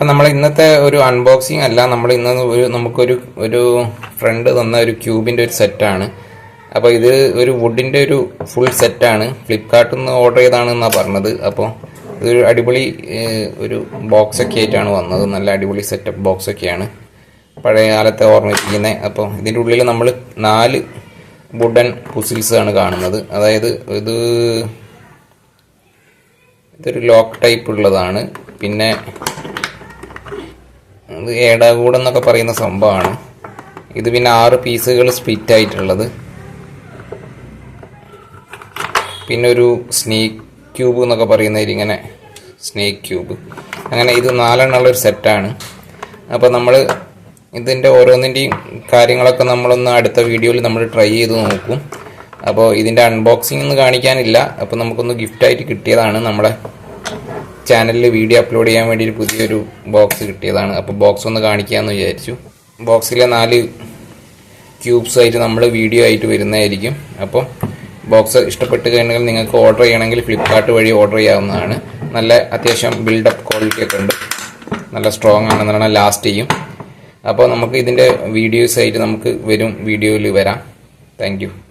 അപ്പം നമ്മൾ ഇന്നത്തെ ഒരു അൺബോക്സിങ് അല്ല നമ്മൾ ഇന്ന് ഒരു നമുക്കൊരു ഒരു ഫ്രണ്ട് തന്ന ഒരു ക്യൂബിന്റെ ഒരു സെറ്റാണ് അപ്പോൾ ഇത് ഒരു വുഡിന്റെ ഒരു ഫുൾ സെറ്റാണ് ഫ്ലിപ്കാർട്ടിൽ നിന്ന് ഓർഡർ ചെയ്താണെന്നാണ് പറഞ്ഞത്. അപ്പോൾ ഇതൊരു അടിപൊളി ഒരു ബോക്സ് ഒക്കെ ആയിട്ടാണ് വന്നത്. നല്ല അടിപൊളി സെറ്റപ്പ് ബോക്സൊക്കെയാണ് പഴയ കാലത്തെ ഓർമ്മിപ്പിക്കുന്നത് അപ്പോൾ ഇതിന്റെ ഉള്ളിൽ നമ്മൾ നാല് വുഡൻ പുസിൽസ് ആണ് കാണുന്നത്. അതായത് ഇത് ഇതൊരു ലോക്ക് ടൈപ്പ് ഉള്ളതാണ്. പിന്നെ ഇത് ഏടാകൂടം എന്നൊക്കെ പറയുന്ന സംഭവമാണ്. ഇത് പിന്നെ ആറ് പീസുകൾ സ്പിറ്റ് ആയിട്ടുള്ളത് പിന്നെ ഒരു സ്നേക്ക് ക്യൂബ് എന്നൊക്കെ പറയുന്ന ഇങ്ങനെ സ്നേക്ക് ക്യൂബ്. അങ്ങനെ ഇത് നാലെണ്ണമുള്ള ഒരു സെറ്റാണ്. അപ്പോൾ നമ്മൾ ഇതിന്റെ ഓരോന്നിന്റെയും കാര്യങ്ങളൊക്കെ നമ്മളൊന്ന് അടുത്ത വീഡിയോയിൽ നമ്മൾ ട്രൈ ചെയ്ത് നോക്കും. അപ്പോൾ ഇതിന്റെ അൺബോക്സിംഗ് ഒന്നും കാണിക്കാനില്ല. അപ്പോൾ നമുക്കൊന്ന് ഗിഫ്റ്റായിട്ട് കിട്ടിയതാണ് നമ്മളെ ചാനലിൽ വീഡിയോ അപ്ലോഡ് ചെയ്യാൻ വേണ്ടി ഒരു പുതിയൊരു ബോക്സ് കിട്ടിയതാണ്. അപ്പോൾ ബോക്സ് ഒന്ന് കാണിക്കാമെന്ന് വിചാരിച്ചു. ബോക്സിലെ നാല് ക്യൂബ്സ് ആയിട്ട് നമ്മൾ വീഡിയോ ആയിട്ട് വരുന്നതായിരിക്കും. അപ്പോൾ ബോക്സ് ഇഷ്ടപ്പെട്ട് കഴിഞ്ഞാൽ നിങ്ങൾക്ക് ഓർഡർ ചെയ്യണമെങ്കിൽ ഫ്ലിപ്കാർട്ട് വഴി ഓർഡർ ചെയ്യാവുന്നതാണ്. നല്ല അത്യാവശ്യം ബിൽഡപ്പ് ക്വാളിറ്റി ഒക്കെ ഉണ്ട്. നല്ല സ്ട്രോങ് ആണെന്ന് പറഞ്ഞാൽ ലാസ്റ്റ് ചെയ്യും. അപ്പോൾ നമുക്ക് ഇതിന്റെ വീഡിയോസ് ആയിട്ട് നമുക്ക് വരും. വീഡിയോയിൽ വരാം. താങ്ക്